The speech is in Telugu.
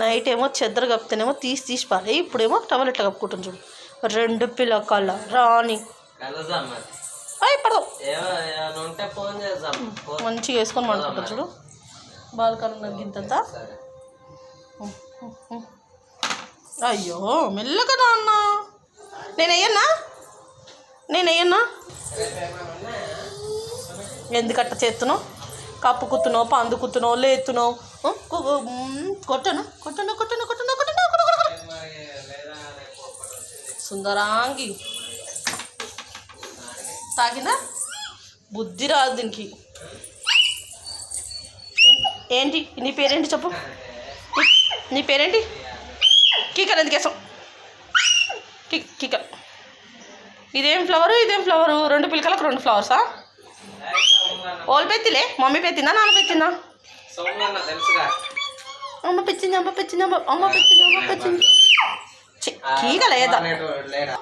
నైట్ ఏమో చెద్దరు కప్పితేనేమో తీసి తీసి పారే. ఇప్పుడేమో టవల్ ఇట్లా కప్పుకుంటుంది చూడు. రెండు పిల్లకాళ్ళ రాణి. పడదు. మంచిగా వేసుకొని పడుకుంటుంది చూడు. బాల్కన్ గింతంతా సరే. అయ్యో మెల్లగా నాన్న నేను వెయ్యన్నా? నేను వెయ్యన్నా? ఎందుకట్ట చేస్తున్నావు కప్పు కుత్తునో పందు కుత్తునో లేతునో కొట్టను కొట్టను కొట్టను కొట్టను కొట్టను సుందరాంగి. తాకిందా బుద్ధి రాదు దీనికి. ఏంటి? నీ పేరేంటి చెప్పు? నీ పేరేంటి? కీకర్ ఎందుకు వేసాం కీకర్ ఇదేం ఫ్లవరు ఇదేం ఫ్లవరు రెండు పిల్లకలకు రెండు ఫ్లవర్సా ఓల్ పెత్తిలే మమ్మీ పెట్టిందా నాన్న తెలుసుగా. అమ్మ పెచ్చింది అమ్మ పెచ్చింది అమ్మ అమ్మ పెచ్చింది అమ్మ పెచ్చింది లేడా?